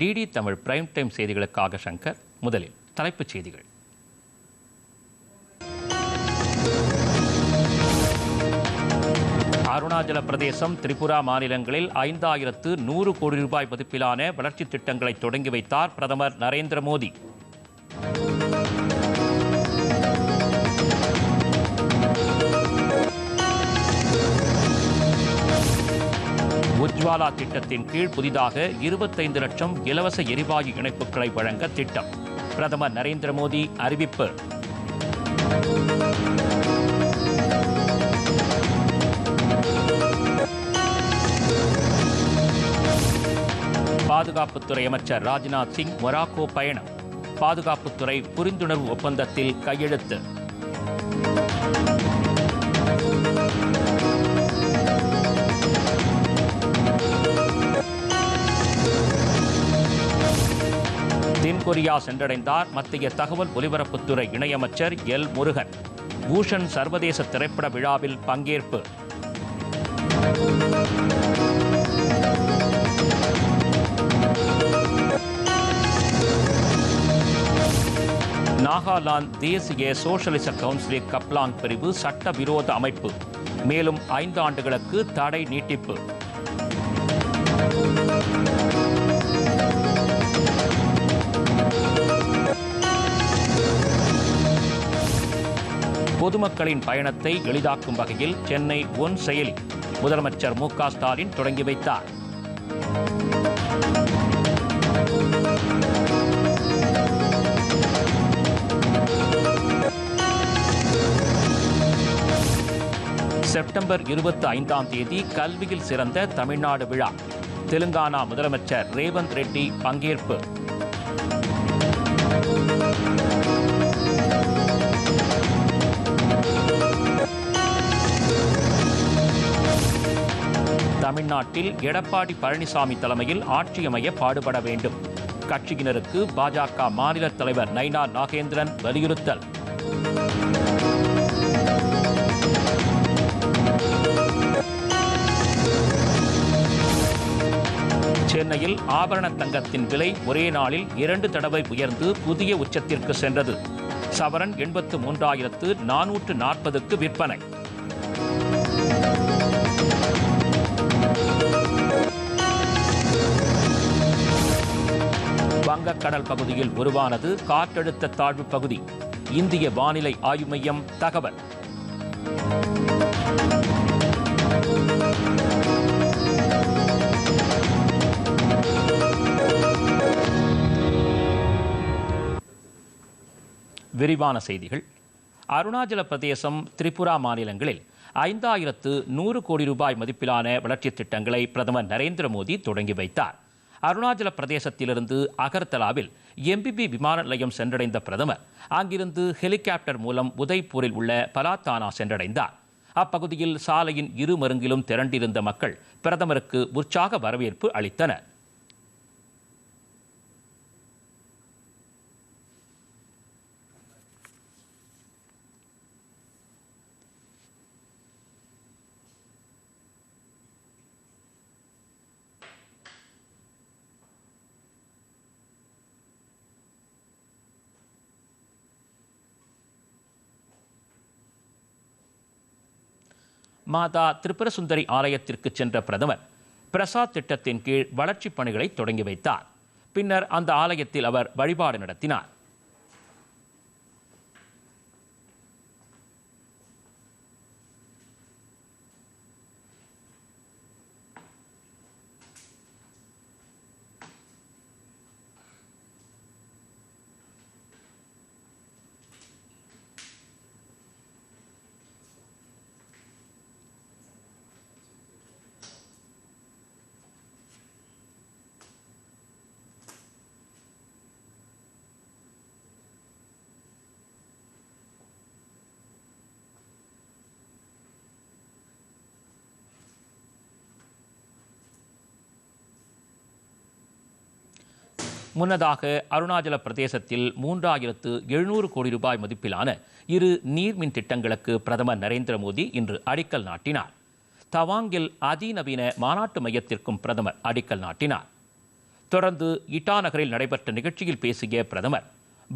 DD Tamil prime time செய்திகளுக்காக சங்கர் முதலில் தலைப்புச் செய்திகள். அருணாச்சல பிரதேசம் திரிபுரா மாநிலங்களில் ஐந்தாயிரத்து நூறு கோடி ரூபாய் மதிப்பிலான வளர்ச்சித் திட்டங்களை தொடங்கி வைத்தார் பிரதமர் நரேந்திர மோடி. உஜ்வாலா திட்டத்தின் கீழ் புதிதாக இருபத்தைந்து லட்சம் இலவச எரிவாயு இணைப்புகளை வழங்க திட்டம். பிரதமர் நரேந்திர மோடி அறிவிப்பு. பாதுகாப்புத்துறை அமைச்சர் ராஜ்நாத் சிங் மொராக்கோ பயணம். பாதுகாப்புத்துறை புரிந்துணர்வு ஒப்பந்தத்தில் கையெழுத்து. தென்கொரியா சென்றடைந்தார். மத்திய தகவல் ஒலிபரப்புத்துறை இணையமைச்சர் எல் முருகன். பூஷன் சர்வதேச திரைப்பட விழாவில் பங்கேற்பு. நாகாலாந்து தேசிய சோஷலிச கவுன்சிலின் கப்லாங் பிரிவு சட்டவிரோத அமைப்பு. மேலும் ஐந்து ஆண்டுகளுக்கு தடை நீட்டிப்பு. பொதுமக்களின் பயணத்தை எளிதாக்கும் வகையில் சென்னை ஒன் செயலி முதலமைச்சர் மு க ஸ்டாலின் தொடங்கி வைத்தார். செப்டம்பர் இருபத்தி ஐந்தாம் தேதி கல்வியில் சிறந்த தமிழ்நாடு விழா. தெலுங்கானா முதலமைச்சர் ரேவந்த் ரெட்டி பங்கேற்பு. தமிழ்நாட்டில் எடப்பாடி பழனிசாமி தலைமையில் ஆட்சி அமைய பாடுபட வேண்டும். கட்சியினருக்கு பாஜக மாநில தலைவர் நைனா நாகேந்திரன் வலியுறுத்தல். சென்னையில் ஆபரண தங்கத்தின் விலை ஒரே நாளில் இரண்டு தடவை உயர்ந்து புதிய உச்சத்திற்கு சென்றது. சவரன் எண்பத்து மூன்றாயிரத்து நானூற்று நாற்பதுக்கு விற்பனை. வங்கக்கடல் பகுதியில் உருவானது காற்றழுத்த தாழ்வு பகுதி. இந்திய வானிலை ஆய்வு மையம் தகவல். விரிவான செய்திகள். அருணாச்சல பிரதேசம் திரிபுரா மாநிலங்களில் ஐந்தாயிரத்து நூறு கோடி ரூபாய் மதிப்பிலான வளர்ச்சித் திட்டங்களை பிரதமர் நரேந்திர மோடி தொடங்கி வைத்தார். அருணாச்சல பிரதேசத்திலிருந்து அகர்தலாவில் எம்பிபி விமான நிலையம் சென்றடைந்த பிரதமர். அங்கிருந்து ஹெலிகாப்டர் மூலம் உதய்பூரில் உள்ள பலாத்தானா சென்றடைந்தார். அப்பகுதியில் சாலையின் இரு மருங்கிலும் திரண்டிருந்த மக்கள் பிரதமருக்கு உற்சாக வரவேற்பு அளித்தனர். மாதா திரிபுரசுந்தரி ஆலயத்திற்கு சென்ற பிரதமர் பிரசாத் திட்டத்தின் கீழ் வளர்ச்சிப் பணிகளை தொடங்கி வைத்தார். பின்னர் அந்த ஆலயத்தில் அவர் வழிபாடு நடத்தினார். முன்னதாக அருணாச்சல பிரதேசத்தில் மூன்றாயிரத்து எழுநூறு கோடி ரூபாய் மதிப்பிலான இரு நீர்மின் திட்டங்களுக்கு பிரதமர் நரேந்திர மோடி இன்று அடிக்கல் நாட்டினார். தவாங்கில் அதிநவீன மாநாட்டு மையத்திற்கும் பிரதமர் அடிக்கல் நாட்டினார். தொடர்ந்து இட்டாநகரில் நடைபெற்ற நிகழ்ச்சியில் பேசிய பிரதமர்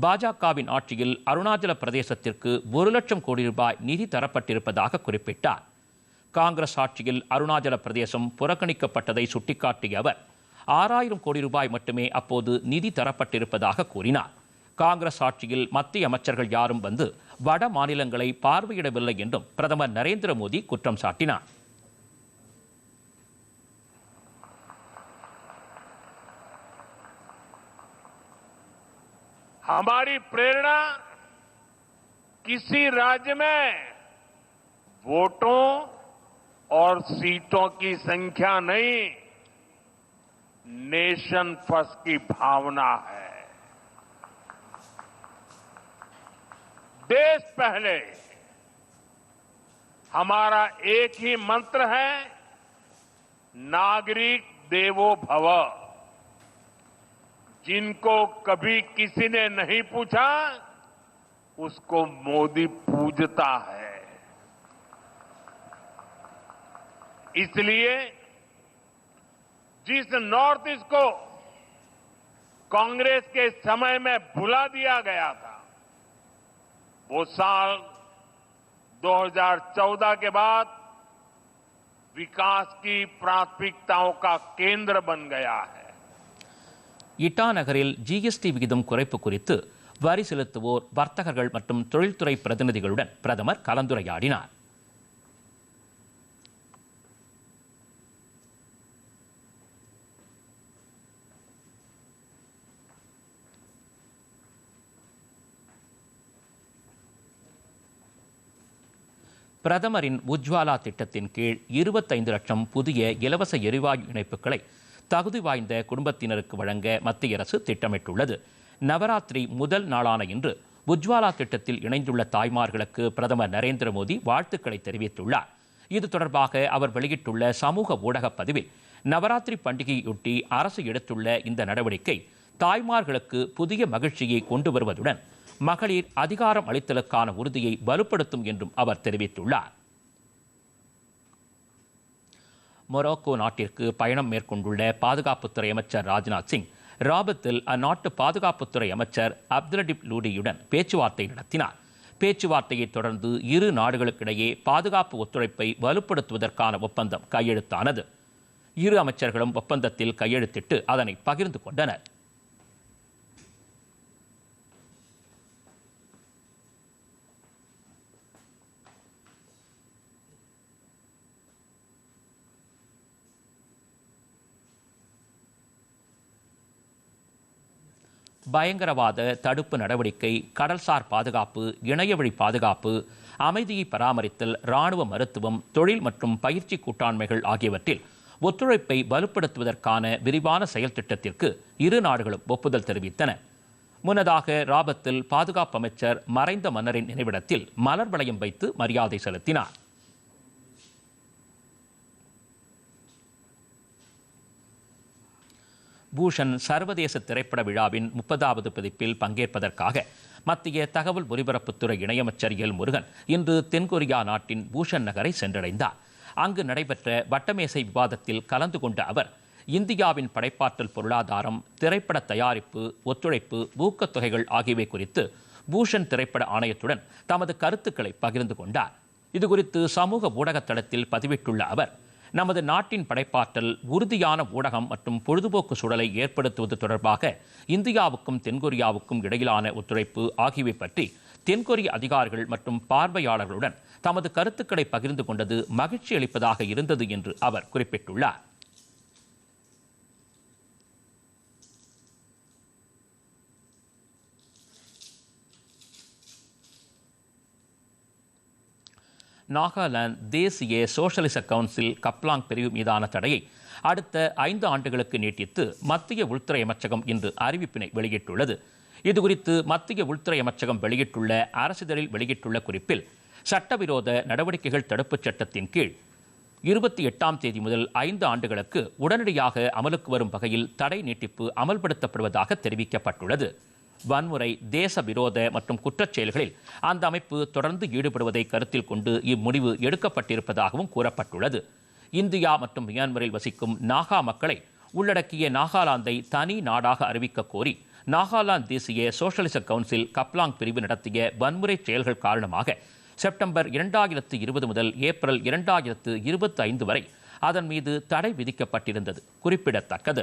பாஜகவின் ஆட்சியில் அருணாச்சல பிரதேசத்திற்கு ஒரு லட்சம் கோடி ரூபாய் நிதி தரப்பட்டிருப்பதாக குறிப்பிட்டார். காங்கிரஸ் ஆட்சியில் அருணாச்சல பிரதேசம் புறக்கணிக்கப்பட்டதை சுட்டிக்காட்டிய அவர் ஆறாயிரம் கோடி ரூபாய் மட்டுமே அப்போது நிதி தரப்பட்டிருப்பதாக கூறினார் காங்கிரஸ் ஆட்சியில் மத்திய அமைச்சர்கள் யாரும் வந்து வட மாநிலங்களை பார்வையிடவில்லை என்றும் பிரதமர் நரேந்திர மோடி குற்றம் சாட்டினார் हमारी प्रेरणा किसी राज्य में वोटों और सीटों की संख्या नहीं नेशन फ़र्स्ट की भावना है। देश पहले, हमारा एक ही मंत्र है, नागरिक देवो भव। जिनको कभी किसी ने नहीं पूछा, उसको मोदी पूजता है। इसलिए जिस नॉर्थ ईस्ट को कांग्रेस के समय में भुला दिया गया था वो साल 2014 के बाद विकास की प्राथमिकताओं का केंद्र बन गया है இட்டா நகரில் ஜிஎஸ்டி விகிதம் குறைப்பு குறித்து வரி செலுத்துவோர் வர்த்தகர்கள் மற்றும் தொழில்துறை பிரதிநிதிகளுடன் பிரதமர் கலந்துரையாடினார் பிரதமரின் உஜ்வாலா திட்டத்தின் கீழ் இருபத்தைந்து லட்சம் புதிய இலவச எரிவாயு இணைப்புகளை தகுதி வாய்ந்த குடும்பத்தினருக்கு வழங்க மத்திய அரசு திட்டமிட்டுள்ளது. நவராத்திரி முதல் நாளான இன்று உஜ்வாலா திட்டத்தில் இணைந்துள்ள தாய்மார்களுக்கு பிரதமர் நரேந்திர மோடி வாழ்த்துக்களை தெரிவித்துள்ளார். இது தொடர்பாக அவர் வெளியிட்டுள்ள சமூக ஊடகப் பதிவில் நவராத்திரி பண்டிகையொட்டி அரசு எடுத்துள்ள இந்த நடவடிக்கை தாய்மார்களுக்கு புதிய மகிழ்ச்சியை கொண்டு வருவதுடன் மகளிர் அதிகாரம் அளித்தலுக்கான உறுதியை வலுப்படுத்தும் என்றும் அவர் தெரிவித்துள்ளார். மொரோக்கோ நாட்டிற்கு பயணம் மேற்கொண்டுள்ள பாதுகாப்புத்துறை அமைச்சர் ராஜ்நாத் சிங் ராபத்தில் அந்நாட்டு பாதுகாப்புத்துறை அமைச்சர் அப்துல்லடிப் லூடியுடன் பேச்சுவார்த்தை நடத்தினார். பேச்சுவார்த்தையை தொடர்ந்து இரு நாடுகளுக்கிடையே பாதுகாப்பு ஒத்துழைப்பை வலுப்படுத்துவதற்கான ஒப்பந்தம் கையெழுத்தானது. இரு அமைச்சர்களும் ஒப்பந்தத்தில் கையெழுத்திட்டு அதனை பகிர்ந்து கொண்டனர். பயங்கரவாத தடுப்பு நடவடிக்கை கடல்சார் பாதுகாப்பு இணையவழி பாதுகாப்பு அமைதியை பராமரித்தல் ராணுவ மருத்துவம் தொழில் மற்றும் பயிற்சி கூட்டாண்மைகள் ஆகியவற்றில் ஒத்துழைப்பை வலுப்படுத்துவதற்கான விரிவான செயல் திட்டத்திற்கு இரு நாடுகளும் ஒப்புதல் தெரிவித்தன. முன்னதாக ராபத்தில் பாதுகாப்பு அமைச்சர் மறைந்த மன்னரின் நினைவிடத்தில் மலர் வளையம் வைத்து மரியாதை செலுத்தினார். பூஷன் சர்வதேச திரைப்பட விழாவின் முப்பதாவது பதிப்பில் பங்கேற்பதற்காக மத்திய தகவல் ஒலிபரப்புத்துறை இணையமைச்சர் எல் முருகன் இன்று தென்கொரியா நாட்டின் பூஷன் நகரை சென்றடைந்தார். அங்கு நடைபெற்ற வட்டமேசை விவாதத்தில் கலந்து கொண்ட அவர் இந்தியாவின் படைப்பாற்றல் பொருளாதாரம் திரைப்பட தயாரிப்பு ஒத்துழைப்பு ஊக்கத்தொகைகள் ஆகியவை குறித்து பூஷன் திரைப்பட ஆணையத்துடன் தமது கருத்துக்களை பகிர்ந்து கொண்டார். இதுகுறித்து சமூக ஊடக தளத்தில் பதிவிட்டுள்ள அவர் நமது நாட்டின் படைப்பாற்றல் உறுதியான ஊடகம் மற்றும் பொழுதுபோக்கு சூழலை ஏற்படுத்துவது தொடர்பாக இந்தியாவுக்கும் தென்கொரியாவுக்கும் இடையிலான ஒத்துழைப்பு ஆகியவை பற்றி தென்கொரிய அதிகாரிகள் மற்றும் பார்வையாளர்களுடன் தமது கருத்துக்களை பகிர்ந்து கொண்டது மகிழ்ச்சி அளிப்பதாக இருந்தது என்று அவர் குறிப்பிட்டுள்ளார். நாகாலாந்து தேசிய சோஷலிச கவுன்சில் கப்லாங் பிரிவு மீதான தடையை அடுத்த ஐந்து ஆண்டுகளுக்கு நீட்டித்து மத்திய உள்துறை அமைச்சகம் இன்று அறிவிப்பினை வெளியிட்டுள்ளது. இதுகுறித்து மத்திய உள்துறை அமைச்சகம் வெளியிட்டுள்ள அரசிதழில் வெளியிட்டுள்ள குறிப்பில் சட்டவிரோத நடவடிக்கைகள் தடுப்புச் சட்டத்தின் கீழ் இருபத்தி எட்டாம் தேதி முதல் ஐந்து ஆண்டுகளுக்கு உடனடியாக அமலுக்கு வரும் வகையில் தடை நீட்டிப்பு அமல்படுத்தப்படுவதாக தெரிவிக்கப்பட்டுள்ளது. வன்முறை தேச விரோத மற்றும் குற்றச் செயல்களில் அந்த அமைப்பு தொடர்ந்து ஈடுபடுவதை கருத்தில் கொண்டு இம்முடிவு எடுக்கப்பட்டிருப்பதாகவும் கூறப்பட்டுள்ளது. இந்தியா மற்றும் மியான்மரில் வசிக்கும் நாகா மக்களை உள்ளடக்கிய நாகாலாந்தை தனி நாடாக அறிவிக்க கோரி நாகாலாந்து தேசிய சோஷலிச கவுன்சில் கப்லாங் பிரிவு நடத்திய வன்முறை செயல்கள் காரணமாக செப்டம்பர் இரண்டாயிரத்து இருபது முதல் ஏப்ரல் இரண்டாயிரத்து இருபத்தி ஐந்து வரை அதன் மீது தடை விதிக்கப்பட்டிருந்தது. குறிப்பிடத்தக்கது.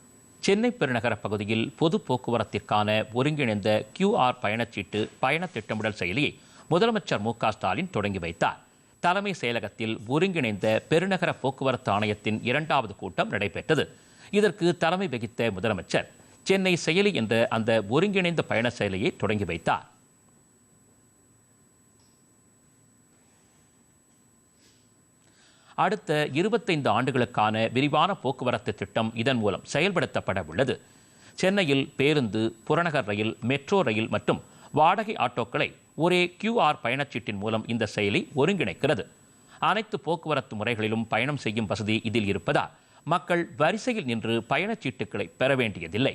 சென்னை பெருநகர பகுதியில் பொது போக்குவரத்திற்கான ஒருங்கிணைந்த கியூஆர் பயணச்சீட்டு பயண திட்டமிடல் செயலியை முதலமைச்சர் மு க ஸ்டாலின் தொடங்கி வைத்தார். தலைமை செயலகத்தில் ஒருங்கிணைந்த பெருநகர போக்குவரத்து ஆணையத்தின் இரண்டாவது கூட்டம் நடைபெற்றது. இதற்கு தலைமை வகித்த முதலமைச்சர் சென்னை செயலி என்ற அந்த ஒருங்கிணைந்த பயண செயலியை தொடங்கி வைத்தார். அடுத்த இருபத்தைந்து ஆண்டுகளுக்கான விரிவான போக்குவரத்து திட்டம் இதன் மூலம் செயல்படுத்தப்பட உள்ளது. சென்னையில் பேருந்து புறநகர் ரயில் மெட்ரோ ரயில் மற்றும் வாடகை ஆட்டோக்களை ஒரே கியூஆர் பயணச்சீட்டின் மூலம் இந்த செயலி ஒருங்கிணைக்கிறது. அனைத்து போக்குவரத்து முறைகளிலும் பயணம் செய்யும் வசதி இதில் இருப்பதால் மக்கள் வரிசையில் நின்று பயணச்சீட்டுகளை பெற வேண்டியதில்லை.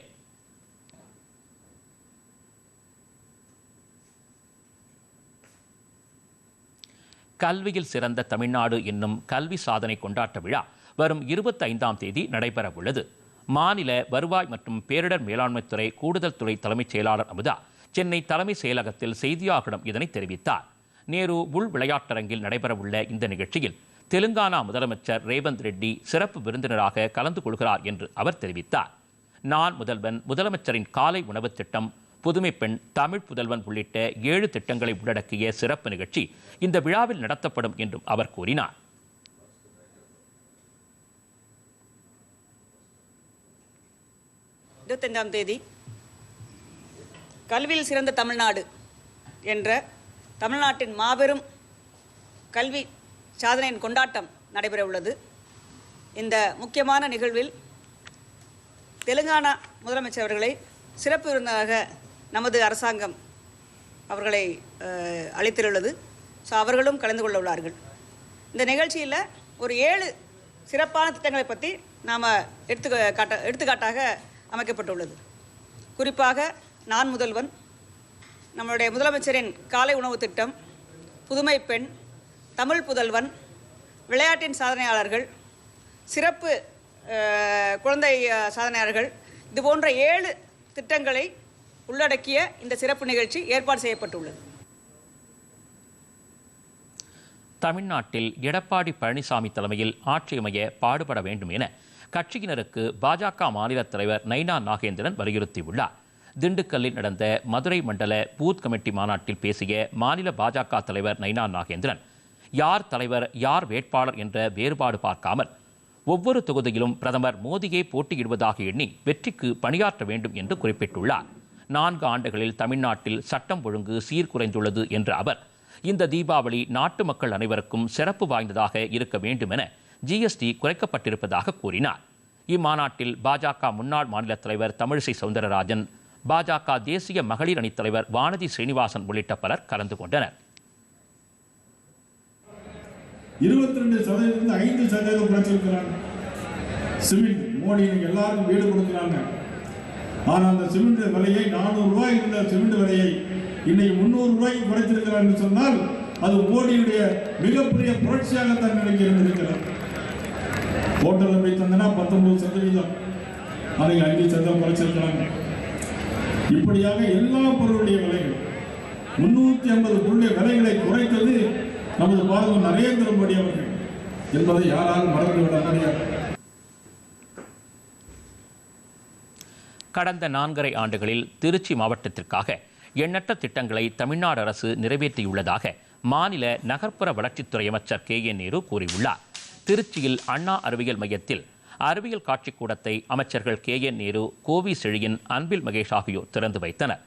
கல்வியில் சிறந்த தமிழ்நாடு என்னும் கல்வி சாதனை கொண்டாட்ட விழா வரும் இருபத்தி ஐந்தாம் தேதி நடைபெறவுள்ளது. மாநில வருவாய் மற்றும் பேரிடர் மேலாண்மைத்துறை கூடுதல் துறை தலைமைச் செயலாளர் அமுதா சென்னை தலைமை செயலகத்தில் செய்தியாளர்களிடம் இதனை தெரிவித்தார். நேரு உள் விளையாட்டரங்கில் நடைபெறவுள்ள இந்த நிகழ்ச்சியில் தெலுங்கானா முதலமைச்சர் ரேவந்த் ரெட்டி சிறப்பு விருந்தினராக கலந்து கொள்கிறார் என்று அவர் தெரிவித்தார். நான் முதல்வன் முதலமைச்சரின் காலை உணவுத் திட்டம் புதுமை பெண் தமிழ் புதல்வன் உள்ளிட்ட ஏழு திட்டங்களை உள்ளடக்கிய சிறப்பு நிகழ்ச்சி இந்த விழாவில் நடத்தப்படும் என்றும் அவர் கூறினார். இருபத்தஞ்சாம் தேதி கல்வியில் சிறந்த தமிழ்நாடு என்ற தமிழ்நாட்டின் மாபெரும் கல்வி சாதனையின் கொண்டாட்டம் நடைபெற உள்ளது. இந்த முக்கியமான நிகழ்வில் தெலுங்கானா முதலமைச்சர் அவர்களை சிறப்பு விருந்தாக நமது அரசாங்கம் அவர்களை அஹ், அழைத்திருள்ளது. ஸோ அவர்களும் கலந்து கொள்ள உள்ளார்கள். இந்த நிகழ்ச்சியில் ஒரு ஏழு சிறப்பான திட்டங்களை பற்றி நாம் எடுத்து காட்ட எடுத்துக்காட்டாக அமைக்கப்பட்டுள்ளது. குறிப்பாக நான் முதல்வன் நம்மளுடைய முதலமைச்சரின் காலை உணவு திட்டம் புதுமை பெண் தமிழ் புதல்வன் விளையாட்டின் சாதனையாளர்கள் சிறப்பு குழந்தை சாதனையாளர்கள் இது போன்ற ஏழு திட்டங்களை உள்ளடக்கிய இந்த சிறப்பு நிகழ்ச்சி ஏற்பாடு செய்யப்பட்டுள்ளது. தமிழ்நாட்டில் எடப்பாடி பழனிசாமி தலைமையில் ஆட்சி அமைய பாடுபட வேண்டும் என கட்சியினருக்கு பாஜக மாநில தலைவர் நைனா நாகேந்திரன் வலியுறுத்தியுள்ளார். திண்டுக்கல்லில் நடந்த மதுரை மண்டல பூத் கமிட்டி மாநாட்டில் பேசிய மாநில பாஜக தலைவர் நைனா நாகேந்திரன் யார் தலைவர் யார் வேட்பாளர் என்ற வேறுபாடு பார்க்காமல் ஒவ்வொரு தொகுதியிலும் பிரதமர் மோடியே போட்டியிடுவதாக எண்ணி வெற்றிக்கு பணியாற்ற வேண்டும் என்று குறிப்பிட்டுள்ளார். நான்கு ஆண்டுகளில் தமிழ்நாட்டில் சட்டம் ஒழுங்கு சீர்குறைந்துள்ளது என்ற அவர் இந்த தீபாவளி நாட்டு மக்கள் அனைவருக்கும் சிறப்பு வாய்ந்ததாக இருக்க வேண்டும் என ஜிஎஸ்டி குறைக்கப்பட்டிருப்பதாக கூறினார். இம்மாநாட்டில் பாஜக முன்னாள் மாநில தலைவர் தமிழிசை சவுந்தரராஜன் பாஜக தேசிய மகளிர் அணித் தலைவர் வானதி ஸ்ரீனிவாசன் உள்ளிட்ட பலர் கலந்து கொண்டனர். இருபத்தி ரெண்டு சதவீதம் ஐந்து சதவீதம் குறைச்சிருக்கிறாங்க. சிமெண்ட் மோடி எல்லாருக்கும் வீடு கொடுக்குறாங்க. ஆனால் அந்த சிமெண்ட் விலையை நானூறு ரூபாய் இருந்த சிமெண்ட் விலையை இன்னைக்கு முந்நூறு ரூபாய்க்கு குறைத்திருக்கிறார் என்று சொன்னால் அது மோடியுடைய மிகப்பெரிய புரட்சியாகத்தான் நினைக்கிறது இருக்கிறார் ஹோட்டலில் போய் தந்தனா பத்தொன்பது சதவீதம். அதை அஞ்சு சதவீதம் குறைச்சிருக்கிறாங்க. இப்படியாக எல்லா பொருளுடைய விலைகள் முன்னூத்தி ஐம்பது பொருளுடைய விலைகளை குறைத்தது நமது பாரத நரேந்திர மோடி அவர்கள் என்பதை யாராலும் மறந்துவிட முடியாது. கடந்த நான்கரை ஆண்டுகளில் திருச்சி மாவட்டத்திற்காக எண்ணற்ற திட்டங்களை தமிழ்நாடு அரசு நிறைவேற்றியுள்ளதாக மாநில நகர்ப்புற வளர்ச்சித்துறை அமைச்சர் கே என் நேரு கூறியுள்ளார். திருச்சியில் அண்ணா அறிவியல் மையத்தில் அறிவியல் காட்சிக் கூடத்தை அமைச்சர்கள் கே என் நேரு கோவி செழியின் அன்பில் மகேஷ் ஆகியோர் திறந்து வைத்தனர்.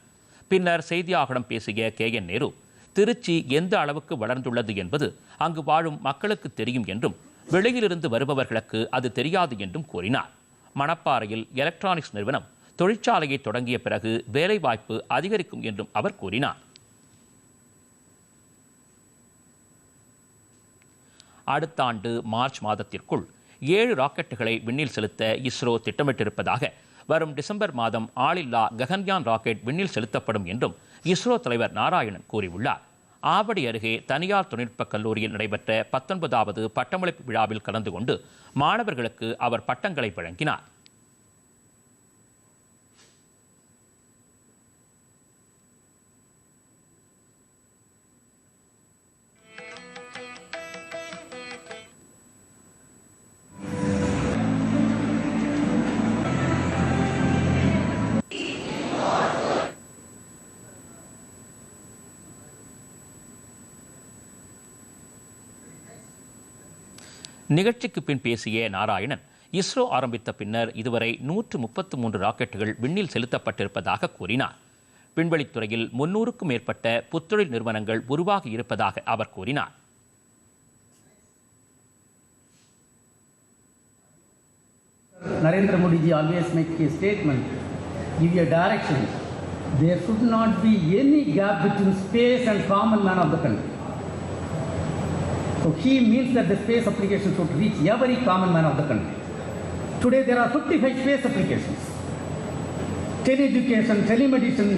பின்னர் செய்தியாளர்களிடம் பேசிய கே என் நேரு திருச்சி எந்த அளவுக்கு வளர்ந்துள்ளது என்பது அங்கு வாழும் மக்களுக்கு தெரியும் என்றும் வெளியிலிருந்து வருபவர்களுக்கு அது தெரியாது என்றும் கூறினார். மணப்பாறையில் எலக்ட்ரானிக்ஸ் நிறுவனம் தொழிற்சாலையை தொடங்கிய பிறகு வேலைவாய்ப்பு அதிகரிக்கும் என்றும் அவர் கூறினார். அடுத்த ஆண்டு மார்ச் மாதத்திற்குள் ஏழு ராக்கெட்டுகளை விண்ணில் செலுத்த இஸ்ரோ திட்டமிட்டிருப்பதாக வரும் டிசம்பர் மாதம் ஆளில்லா ககன்யான் ராக்கெட் விண்ணில் செலுத்தப்படும் என்றும் இஸ்ரோ தலைவர் நாராயணன் கூறியுள்ளார். ஆவடி அருகே தனியார் தொழில்நுட்பக் கல்லூரியில் நடைபெற்ற பத்தொன்பதாவது பட்டமளிப்பு விழாவில் கலந்து கொண்டு மாணவர்களுக்கு அவர் பட்டங்களை வழங்கினார். நிகழ்ச்சிக்கு பின் பேசிய நாராயணன் இஸ்ரோ ஆரம்பித்த பின்னர் இதுவரை நூற்று முப்பத்து மூன்று ராக்கெட்டுகள் விண்ணில் செலுத்தப்பட்டிருப்பதாக கூறினார் விண்வெளித்துறையில் முன்னூறுக்கும் மேற்பட்ட புத்தொழில் நிறுவனங்கள் உருவாகி இருப்பதாக அவர் கூறினார் Narendra Modi ji always make a statement, give a direction. There should not be any gap between space and common man of the country. So he means that the space application should reach every common man of the country. Today there are 55 space applications. Tele-education, telemedicine,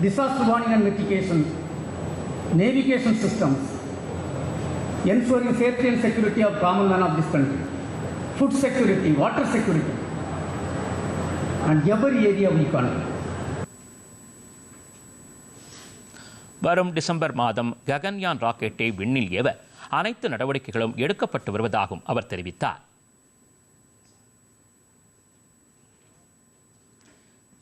disaster warning and mitigation, navigation systems, ensuring safety and security of common man of this country, food security, water security, and every area of economy. வரும் December மாதம் ககன்யான் ராக்கெட்டை விண்ணில் ஏவ அனைத்து நடவடிக்கைகளும் எடுக்கப்பட்டு வருவதாகவும் அவர் தெரிவித்தார்.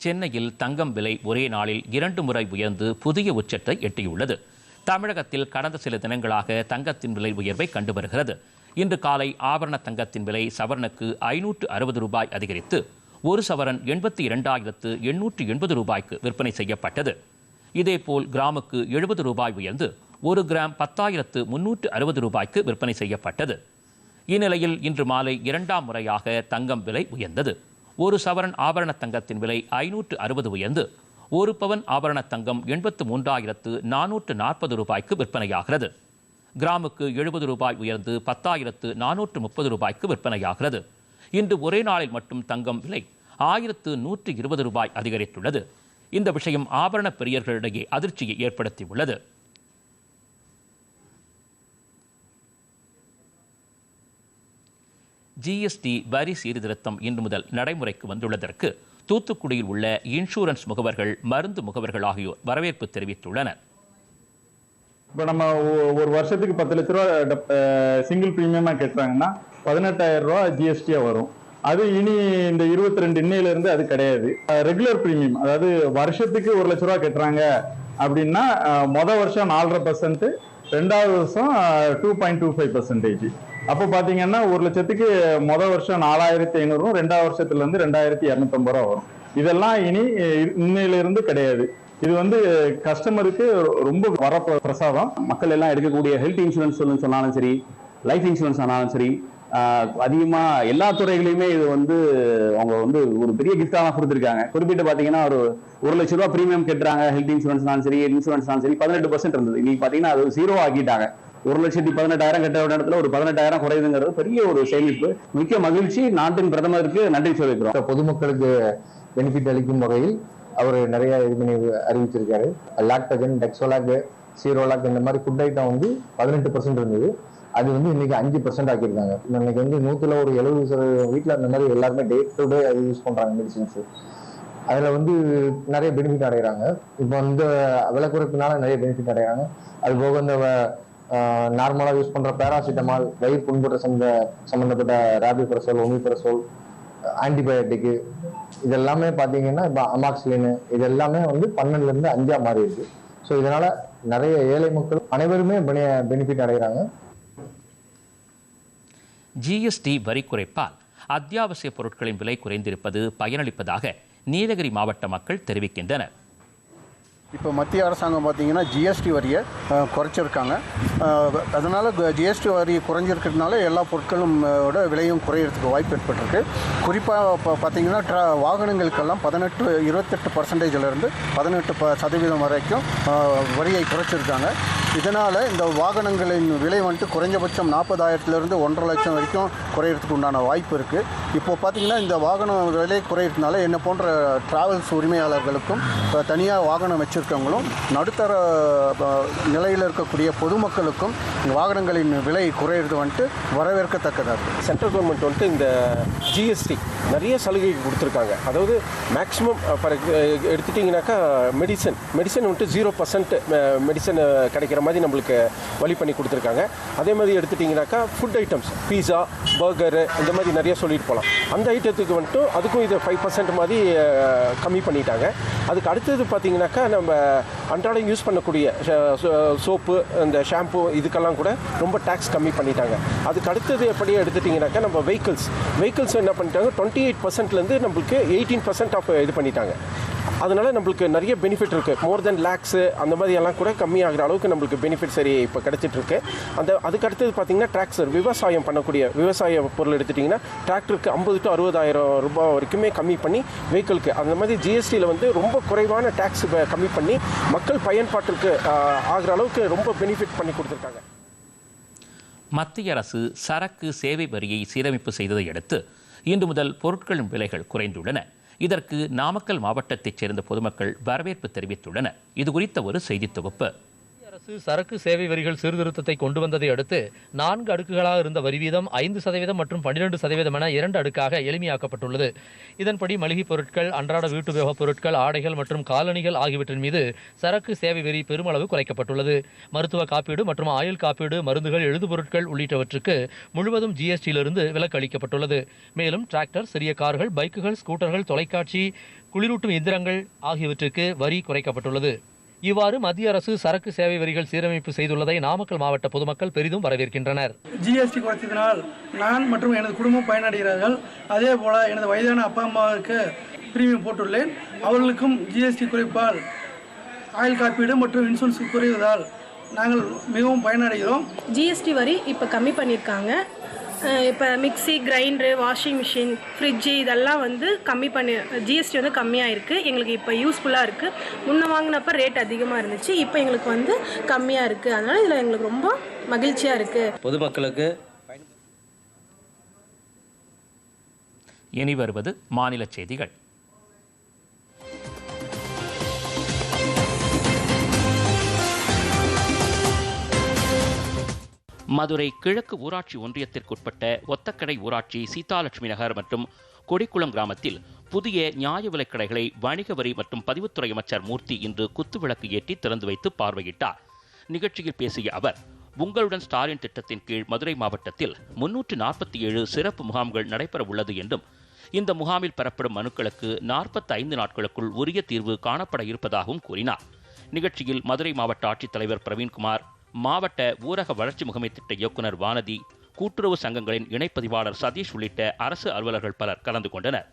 சென்னையில் தங்கம் விலை ஒரே நாளில் இரண்டு முறை உயர்ந்து புதிய உச்சத்தை எட்டியுள்ளது. தமிழகத்தில் கடந்த சில தினங்களாக தங்கத்தின் விலை உயர்வை கண்டு வருகிறது. இன்று காலை ஆபரண தங்கத்தின் விலை சவரனுக்கு ஐநூற்று அறுபது ரூபாய் அதிகரித்து ஒரு சவரன் எண்பத்தி இரண்டாயிரத்து எண்ணூற்று எண்பது ரூபாய்க்கு விற்பனை செய்யப்பட்டது. இதேபோல் கிராமுக்கு எழுபது ரூபாய் உயர்ந்து ஒரு கிராம் பத்தாயிரத்து முன்னூற்று அறுபது ரூபாய்க்கு விற்பனை செய்யப்பட்டது. இந்நிலையில் இன்று மாலை இரண்டாம் முறையாக தங்கம் விலை உயர்ந்தது. ஒரு சவரன் ஆபரண தங்கத்தின் விலை ஐநூற்று அறுபது உயர்ந்து ஒரு பவன் ஆபரண தங்கம் எண்பத்து மூன்றாயிரத்து நானூற்று நாற்பது ரூபாய்க்கு விற்பனையாகிறது. கிராமுக்கு எழுபது ரூபாய் உயர்ந்து பத்தாயிரத்து நானூற்று முப்பது ரூபாய்க்கு விற்பனையாகிறது. இன்று ஒரே நாளில் மட்டும் தங்கம் விலை ஆயிரத்து நூற்று இருபது ரூபாய் அதிகரித்துள்ளது. இந்த விஷயம் ஆபரண பெரியர்களிடையே அதிர்ச்சியை ஏற்படுத்தியுள்ளது. ஜிஎஸ்டி வரி சீர்திருத்தம் இன்று முதல் நடைமுறைக்கு வந்துள்ளதற்கு தூத்துக்குடியில் உள்ள இன்சூரன்ஸ் முகவர்கள் மருந்து முகவர்கள் ஆகியோர் வரவேற்பு தெரிவித்துள்ளனர். இப்போ நம்ம ஒ- ஒரு வருஷத்துக்கு பத்து லட்ச ரூபா சிங்கிள் ப்ரீமியமாக கட்டுறாங்கன்னா பதினெட்டாயிரம் ரூபா ஜிஎஸ்டியாக வரும். அது இனி இந்த இருபத்தி ரெண்டு இன்னையிலிருந்து அது கிடையாது. ரெகுலர் ப்ரீமியம் அதாவது வருஷத்துக்கு ஒரு லட்ச ரூபா கட்டுறாங்க அப்படின்னா மொதல் வருஷம் நாலரை பர்சன்ட் ரெண்டாவது வருஷம் two point two five percentage அப்போ பார்த்தீங்கன்னா ஒரு லட்சத்துக்கு முதல் வருஷம் நாலாயிரத்தி ஐநூறு ரெண்டாவது வருஷத்துல இருந்து ரெண்டாயிரத்தி இரநூத்தம்பது ரூபா வரும். இதெல்லாம் இனி அஹ், இன்னையில இருந்து கிடையாது. இது வந்து கஸ்டமருக்கு ரொம்ப வர பிரசாதம். மக்கள் எல்லாம் எடுக்கக்கூடிய ஹெல்த் இன்சூரன்ஸ் சொன்னாலும் சரி லைஃப் இன்சூரன்ஸ் ஆனாலும் சரி அதிகமா எல்லா துறைகளையுமே இது வந்து அவங்க வந்து ஒரு பெரிய கிஃப்டாக கொடுத்துருக்காங்க. குறிப்பிட்டு பாத்தீங்கன்னா ஒரு ஒரு லட்ச ரூபா ப்ரீமியம் கட்டுறாங்க ஹெல்த் இன்சூரன்ஸ்னாலும் சரி இன்சூரன்ஸ்னாலும் சரி பதினெட்டு பர்சன்ட் இருந்தது. இன்னைக்கு பாத்தீங்கன்னா அது ஜீரோ ஆக்கிட்டாங்க. ஒரு லட்சத்தி பதினெட்டாயிரம் கட்ட வேண்டிய இடத்துல ஒரு பதினெட்டாயிரம் குறையுதுங்கிறது பெரிய ஒரு சேமிப்பு. மிக்க மகிழ்ச்சி. நாட்டின் பிரதமருக்கு நன்றி சொல்லிக்கிறோம். பொதுமக்களுக்கு பெனிஃபிட் அளிக்கும் வகையில் அவர் நிறைய இது பண்ணி அறிவிச்சிருக்காரு லாக்டஜன் டெக்ஸோலாக் சீரோலாக் இந்த மாதிரி ஃபுட் ஐட்டம் வந்து பதினெட்டு பர்சன்ட் இருந்தது. அது வந்து இன்னைக்கு அஞ்சு பர்சன்ட் ஆக்கியிருக்காங்க. இன்னைக்கு வந்து நூத்துல ஒரு எழுபது சதவீதம் வீட்டில் அந்த மாதிரி எல்லாருமே டே டு டே அது யூஸ் பண்றாங்க மெடிசின்ஸ் அதுல வந்து நிறைய பெனிஃபிட் அடைகிறாங்க இப்போ இந்த விலை குறைப்பினால நிறைய பெனிஃபிட் அடைகிறாங்க அது போக இந்த நார்மலாக யூஸ் பண்ற பேராசிட்டமால் வயிறு புண்புற்ற சம்ப சம்பந்தப்பட்ட ரேபிபரசோல் ஒமிபரசோல் ஆன்டிபயோட்டிக்கு இது எல்லாமே பார்த்தீங்கன்னா இப்போ அமாக்சிலின் இது எல்லாமே வந்து பன்னெண்டுல இருந்து அஞ்சா மாறி இருக்கு. ஸோ இதனால நிறைய ஏழை மக்கள் அனைவருமே பெனிஃபிட் அடைகிறாங்க. ஜிஎஸ்டி வரி குறைப்பால் அத்தியாவசிய பொருட்களின் விலை குறைந்திருப்பது பயனளிப்பதாக நீலகிரி மாவட்ட மக்கள் தெரிவிக்கின்றனர். இப்போ மத்திய அரசாங்கம் பார்த்தீங்கன்னா ஜிஎஸ்டி வரியை குறைச்சிருக்காங்க. அதனால் ஜிஎஸ்டி வரி குறைஞ்சிருக்கிறதுனால எல்லா பொருட்களும் விலையும் குறையிறதுக்கு வாய்ப்பு ஏற்பட்டிருக்கு. குறிப்பாக இப்போ பார்த்தீங்கன்னா ட்ரா வாகனங்களுக்கெல்லாம் பதினெட்டு இருபத்தெட்டு பர்சன்டேஜிலேருந்து பதினெட்டு ப சதவீதம் வரைக்கும் வரியை குறைச்சிருக்காங்க. இதனால் இந்த வாகனங்களின் விலை வந்துட்டு குறைஞ்சபட்சம் நாற்பதாயிரத்துலேருந்து ஒன்றரை லட்சம் வரைக்கும் குறையிறதுக்கு உண்டான வாய்ப்பு இருக்குது இப்போ பார்த்தீங்கன்னா இந்த வாகன விலை குறையிறதுனால என்ன போன்ற டிராவல்ஸ் உரிமையாளர்களுக்கும் தனியாக வாகனம் வச்சு வச்சுருக்கவங்களும் நடுத்தர நிலையில் இருக்கக்கூடிய பொதுமக்களுக்கும் இந்த வாகனங்களின் விலை குறையிறது வந்துட்டு வரவேற்கத்தக்கதாக இருக்குது சென்ட்ரல் கவர்மெண்ட் வந்துட்டு இந்த ஜிஎஸ்டி நிறைய சலுகை கொடுத்துருக்காங்க. அதாவது மேக்ஸிமம் ஃபார் எடுத்துட்டிங்கனாக்கா மெடிசன் மெடிசன் வந்துட்டு ஜீரோ பர்சன்ட் மெடிசன் கிடைக்கிற மாதிரி நம்மளுக்கு வழி பண்ணி கொடுத்துருக்காங்க. அதே மாதிரி எடுத்துட்டிங்கனாக்கா ஃபுட் ஐட்டம்ஸ் பீஸா பர்கரு இந்த மாதிரி நிறைய சொல்லிட்டு போகலாம். அந்த ஐட்டத்துக்கு வந்துட்டு அதுக்கும் இது ஃபைவ் பர்சன்ட் மாதிரி கம்மி பண்ணிட்டாங்க. அதுக்கு அடுத்தது பார்த்தீங்கன்னாக்கா நம்ம அன்றாடம் யூஸ் பண்ணக்கூடிய சோப்பு இந்த ஷாம்பு இதுக்கெல்லாம் கூட ரொம்ப டேக்ஸ் கம்மி பண்ணிட்டாங்க. அதுக்கு அடுத்தது எப்படி எடுத்துட்டிங்கனாக்கா நம்ம வெஹிக்கிள்ஸ் வெஹிக்கிள்ஸ் என்ன பண்ணிட்டாங்க? டுவெண்ட்டி எயிட் பர்சன்ட்லேருந்து நம்மளுக்கு எயிட்டீன் பர்சன்ட் ஆஃப் இது பண்ணிட்டாங்க. அதனால நம்மளுக்கு நிறைய பெனிஃபிட் இருக்குது மோர் தென் லேக்ஸு அந்த மாதிரி எல்லாம் கூட கம்மியாகிற அளவுக்கு நம்மளுக்கு பெனிஃபிட் சரி இப்போ கிடச்சிட்ருக்கு. அந்த அதுக்கு அடுத்தது பார்த்திங்கன்னா டிராக்டர் விவசாயம் பண்ணக்கூடிய விவசாய பொருள் எடுத்துட்டிங்கன்னா டிராக்டருக்கு ஐம்பது டு அறுபதாயிரம் ரூபாய் வரைக்குமே கம்மி பண்ணி வெஹிக்கிளுக்கு அந்த மாதிரி ஜிஎஸ்டியில் வந்து ரொம்ப குறைவான டேக்ஸ் கம்மி பண்ணி மக்கள் பயன்பாட்டிற்கு ஆகிற அளவுக்கு ரொம்ப பெனிஃபிட் பண்ணி கொடுத்துருக்காங்க. மத்திய அரசு சரக்கு சேவை வரியை சீரமைப்பு செய்ததை அடுத்து இன்று முதல் பொருட்களின் விலைகள் குறைந்துள்ளன. இதற்கு நாமக்கல் மாவட்டத்தைச் சேர்ந்த பொதுமக்கள் வரவேற்பு தெரிவித்துள்ளனர். இது குறித்த ஒரு செய்தி தொகுப்பு. அரசு சரக்கு சேவை வரிகள் சீர்திருத்தத்தை கொண்டு வந்ததை அடுத்து நான்கு அடுக்குகளாக இருந்த வரி வீதம் ஐந்து சதவீதம் மற்றும் பன்னிரண்டு சதவீதம் என இரண்டு அடுக்காக எளிமையாக்கப்பட்டுள்ளது. இதன்படி மளிகை பொருட்கள் அன்றாட வீட்டு உபயோகப் பொருட்கள் ஆடைகள் மற்றும் காலணிகள் ஆகியவற்றின் மீது சரக்கு சேவை வரி பெருமளவு குறைக்கப்பட்டுள்ளது. மருத்துவ காப்பீடு மற்றும் ஆயுள் காப்பீடு மருந்துகள் எழுதுபொருட்கள் உள்ளிட்டவற்றுக்கு முழுவதும் ஜிஎஸ்டியிலிருந்து விலக்கு அளிக்கப்பட்டுள்ளது. மேலும் டிராக்டர் சிறிய கார்கள் பைக்குகள் ஸ்கூட்டர்கள் தொலைக்காட்சி குளிரூட்டும் எந்திரங்கள் ஆகியவற்றுக்கு வரி குறைக்கப்பட்டுள்ளது. இவ்வாறு மத்திய அரசு சரக்கு சேவை வரிகள் சீரமைப்பு செய்துள்ளதை நாமக்கல் மாவட்ட பொதுமக்கள் பெரிதும் வரவேற்கின்றனர். ஜிஎஸ்டி குறைத்ததினால் நான் மற்றும் எனது குடும்பம் பயனடைகிறார்கள். அதே போல எனது வயதான அப்பா அம்மாவுக்கு பிரீமியம் போட்டுள்ளேன். அவர்களுக்கும் ஜிஎஸ்டி குறைப்பால் ஆயுள் காப்பீடு மற்றும் இன்சூரன்ஸ் குறைவதால் நாங்கள் மிகவும் பயனடைகிறோம். ஜிஎஸ்டி வரி இப்போ கம்மி பண்ணியிருக்காங்க. இப்போ mixie grinder washing machine fridge இதெல்லாம் வந்து கம்மி பண்ணி ஜிஎஸ்டி வந்து கம்மியாக இருக்குது எங்களுக்கு இப்போ யூஸ்ஃபுல்லாக இருக்குது முன்ன வாங்கினப்ப ரேட் அதிகமாக இருந்துச்சு. இப்போ எங்களுக்கு வந்து கம்மியாக இருக்குது அதனால் இதில் எங்களுக்கு ரொம்ப மகிழ்ச்சியாக இருக்குது பொதுமக்களுக்கு இனி வருவது மாநில செய்திகள். மதுரை கிழக்கு ஊராட்சி ஒன்றியத்திற்குட்பட்ட ஒத்தக்கடை ஊராட்சி சீதாலட்சுமி நகர் மற்றும் கொடிக்குளம் கிராமத்தில் புதிய நியாய விலைக்கடைகளை வணிக வரி மற்றும் பதிவுத்துறை அமைச்சர் மூர்த்தி இன்று குத்துவிளக்கு ஏற்றி திறந்து வைத்து பார்வையிட்டார். நிகழ்ச்சியில் பேசிய அவர் உங்களுடன் ஸ்டாலின் திட்டத்தின் கீழ் மதுரை மாவட்டத்தில் முன்னூற்று நாற்பத்தி ஏழு சிறப்பு முகாம்கள் நடைபெற உள்ளது என்றும் இந்த முகாமில் பெறப்படும் மனுக்களுக்கு நாற்பத்தி ஐந்து நாட்களுக்குள் உரிய தீர்வு காணப்பட இருப்பதாகவும் கூறினார். நிகழ்ச்சியில் மதுரை மாவட்ட ஆட்சித்தலைவர் பிரவீன்குமார் மாவட்ட ஊரக வளர்ச்சி முகமை திட்ட இயக்குனர் வானதி கூட்டுறவு சங்கங்களின் இணைப்பதிவாளர் சதீஷ் உள்ளிட்ட அரசு அலுவலர்கள் பலர் கலந்து கொண்டனர்.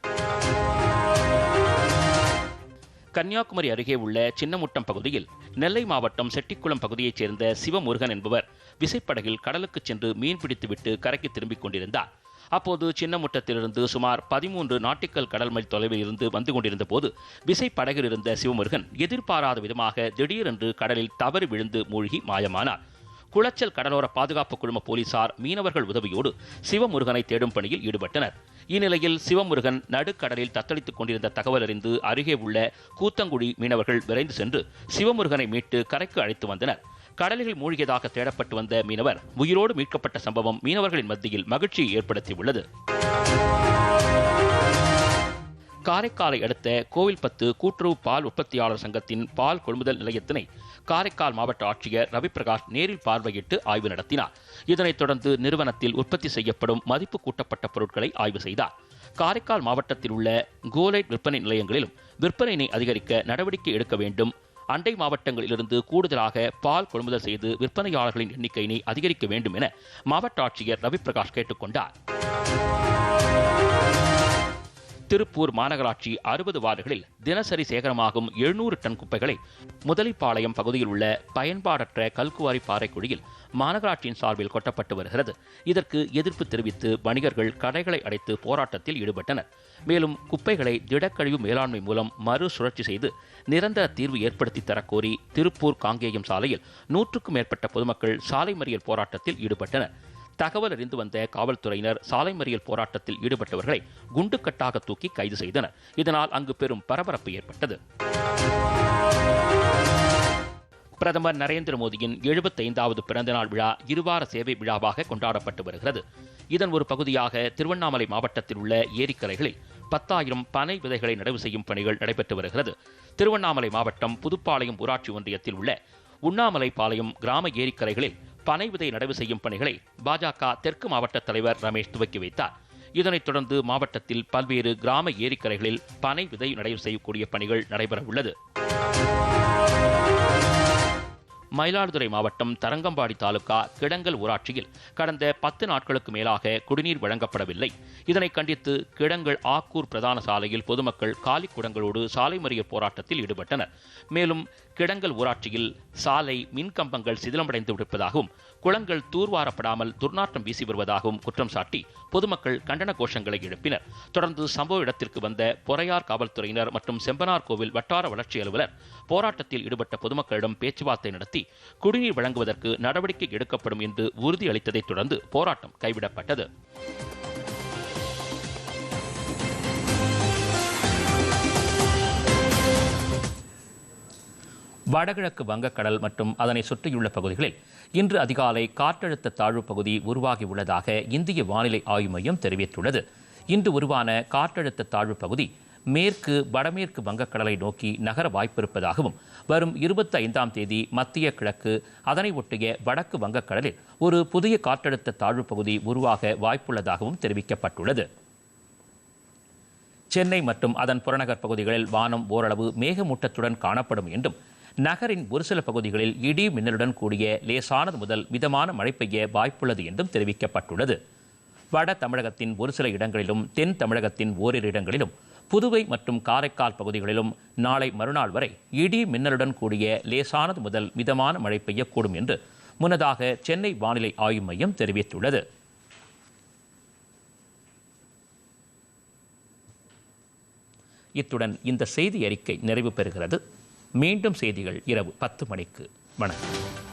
கன்னியாகுமரி அருகே உள்ள சின்னமுட்டம் பகுதியில் நெல்லை மாவட்டம் செட்டிக்குளம் பகுதியைச் சேர்ந்த சிவமுருகன் என்பவர் விசைப்படகில் கடலுக்கு சென்று மீன் பிடித்துவிட்டு கரைக்கு திரும்பிக் கொண்டிருந்தார். அப்போது சின்னமுட்டத்திலிருந்து சுமார் பதிமூன்று நாட்டிக்கல் கடல் மைல் தொலைவில் இருந்து வந்து கொண்டிருந்த போது விசைப்படகில் இருந்த சிவமுருகன் எதிர்பாராத விதமாக திடீரென்று கடலில் தவறி விழுந்து மூழ்கி மாயமானார். குளச்சல் கடலோர பாதுகாப்பு குழும போலீசார் மீனவர்கள் உதவியோடு சிவமுருகனை தேடும் பணியில் ஈடுபட்டனர். இந்நிலையில் சிவமுருகன் நடுக்கடலில் தத்தளித்துக் கொண்டிருந்த தகவல் அறிந்து அருகே உள்ள கூத்தங்குடி மீனவர்கள் விரைந்து சென்று சிவமுருகனை மீட்டு கரைக்கு அழைத்து வந்தனர். கடலில் மூழ்கியதாக தேடப்பட்டு வந்த மீனவர் உயிரோடு மீட்கப்பட்ட சம்பவம் மீனவர்களின் மத்தியில் மகிழ்ச்சியை ஏற்படுத்தியுள்ளது. காரைக்காலை அடுத்த கோவில்பத்து கூட்டுறவு பால் உற்பத்தியாளர் சங்கத்தின் பால் கொள்முதல் நிலையத்தினை காரைக்கால் மாவட்ட ஆட்சியர் ரவிபிரகாஷ் நேரில் பார்வையிட்டு ஆய்வு நடத்தினார். இதனைத் தொடர்ந்து நிறுவனத்தில் உற்பத்தி செய்யப்படும் மதிப்பு கூட்டப்பட்ட பொருட்களை ஆய்வு செய்தார். காரைக்கால் மாவட்டத்தில் உள்ள கோலைட் விற்பனை நிலையங்களிலும் விற்பனையினை அதிகரிக்க நடவடிக்கை எடுக்க வேண்டும் அண்டை மாவட்டங்களிலிருந்து கூடுதலாக பால் கொள்முதல் செய்து விற்பனையாளர்களின் எண்ணிக்கையினை அதிகரிக்க வேண்டும் என மாவட்ட ஆட்சியர் ரவிப்பிரகாஷ் கேட்டுக்கொண்டார். திருப்பூர் மாநகராட்சி அறுபது வார்டுகளில் தினசரி சேகரமாகும் எழுநூறு டன் குப்பைகளை முதலிப்பாளையம் பகுதியில் உள்ள பயன்பாடற்ற கல்குவாரி பாறைக்குழியில் மாநகராட்சியின் சார்பில் கொட்டப்பட்டு வருகிறது. இதற்கு எதிர்ப்பு தெரிவித்து வணிகர்கள் கடைகளை அடைத்து போராட்டத்தில் ஈடுபட்டனர். மேலும் குப்பைகளை திடக்கழிவு மேலாண்மை மூலம் மறு சுழற்சி செய்து நிரந்தர தீர்வு ஏற்படுத்தி தரக்கோரி திருப்பூர் காங்கேயம் சாலையில் நூற்றுக்கும் மேற்பட்ட பொதுமக்கள் சாலை மறியல் போராட்டத்தில் ஈடுபட்டனர். தகவல் அறிந்து வந்த காவல்துறையினர் சாலை மறியல் போராட்டத்தில் ஈடுபட்டவர்களை குண்டுக்கட்டாக தூக்கி கைது செய்தனர். இதனால் அங்கு பெரும் பரபரப்பு ஏற்பட்டது. பிரதமர் நரேந்திர மோடியின் எழுபத்தைந்தாவது பிறந்தநாள் விழா இருவார சேவை விழாவாக கொண்டாடப்பட்டு வருகிறது. இதன் ஒரு பகுதியாக திருவண்ணாமலை மாவட்டத்தில் உள்ள ஏரிக்கரைகளில் பத்தாயிரம் பனை விதைகளை நடவு செய்யும் பணிகள் நடைபெற்று வருகிறது. திருவண்ணாமலை மாவட்டம் புதுப்பாளையம் ஊராட்சி ஒன்றியத்தில் உள்ள உண்ணாமலை பாளையம் கிராம ஏரிக்கரைகளில் பனை விதை நடவு செய்யும் பணிகளை பாஜக தெற்கு மாவட்ட தலைவர் ரமேஷ் துவக்கி வைத்தார். இதனைத் தொடர்ந்து மாவட்டத்தில் பல்வேறு கிராம ஏரிக்கரைகளில் பனை விதை நடவு செய்யக்கூடிய பணிகள் நடைபெற உள்ளது மயிலாடுதுறை மாவட்டம் தரங்கம்பாடி தாலுகா கிடங்கல் ஊராட்சியில் கடந்த பத்து நாட்களுக்கு மேலாக குடிநீர் வழங்கப்படவில்லை. இதனை கண்டித்து கிடங்கல் ஆக்கூர் பிரதான சாலையில் பொதுமக்கள் காலி குடங்களோடு சாலை மறியல் போராட்டத்தில் ஈடுபட்டனர். மேலும் கிடங்கல் ஊராட்சியில் சாலை மின்கம்பங்கள் சிதிலமடைந்து விடுப்பதாகவும் குளங்கள் தூர்வாரப்படாமல் துர்நாற்றம் வீசி வருவதாகவும் குற்றம் சாட்டி பொதுமக்கள் கண்டன கோஷங்களை எழுப்பினர். தொடர்ந்து சம்பவ இடத்திற்கு வந்த பொறையார் காவல்துறையினர் மற்றும் செம்பனார் கோவில் வட்டார வளர்ச்சி அலுவலர் போராட்டத்தில் ஈடுபட்ட பொதுமக்களிடம் பேச்சுவார்த்தை நடத்தி குடிநீர் வழங்குவதற்கு நடவடிக்கை எடுக்கப்படும் என்று உறுதியளித்ததைத் தொடர்ந்து போராட்டம் கைவிடப்பட்டது. வடகிழக்கு வங்கக்கடல் மற்றும் அதனை சுற்றியுள்ள பகுதிகளில் இன்று அதிகாலை காற்றழுத்த தாழ்வு பகுதி உருவாகியுள்ளதாக இந்திய வானிலை ஆய்வு மையம் தெரிவித்துள்ளது. இன்று உருவான காற்றழுத்த தாழ்வு பகுதி மேற்கு வடமேற்கு வங்கக்கடலை நோக்கி நகர வாய்ப்பிருப்பதாகவும் வரும் இருபத்தி ஐந்தாம் தேதி மத்திய கிழக்கு அதனை ஒட்டிய வடக்கு வங்கக்கடலில் ஒரு புதிய காற்றழுத்த தாழ்வு பகுதி உருவாக வாய்ப்புள்ளதாகவும் தெரிவிக்கப்பட்டுள்ளது. சென்னை மற்றும் அதன் புறநகர் பகுதிகளில் வானம் ஓரளவு மேகமூட்டத்துடன் காணப்படும் என்றும் நகரின் ஒரு சில பகுதிகளில் இடி மின்னலுடன் கூடிய லேசானது முதல் மிதமான மழை பெய்ய வாய்ப்புள்ளது என்றும் தெரிவிக்கப்பட்டுள்ளது. வட தமிழகத்தின் ஒரு சில இடங்களிலும் தென் தமிழகத்தின் ஓரிரு இடங்களிலும் புதுவை மற்றும் காரைக்கால் பகுதிகளிலும் நாளை மறுநாள் வரை இடி மின்னலுடன் கூடிய லேசானது முதல் மிதமான மழை பெய்யக்கூடும் என்று முன்னதாக சென்னை வானிலை ஆய்வு மையம் தெரிவித்துள்ளது. இத்துடன் இந்த செய்தி அறிக்கை நிறைவு பெறுகிறது. மீண்டும் செய்திகள் இரவு பத்து மணிக்கு. வணக்கம்.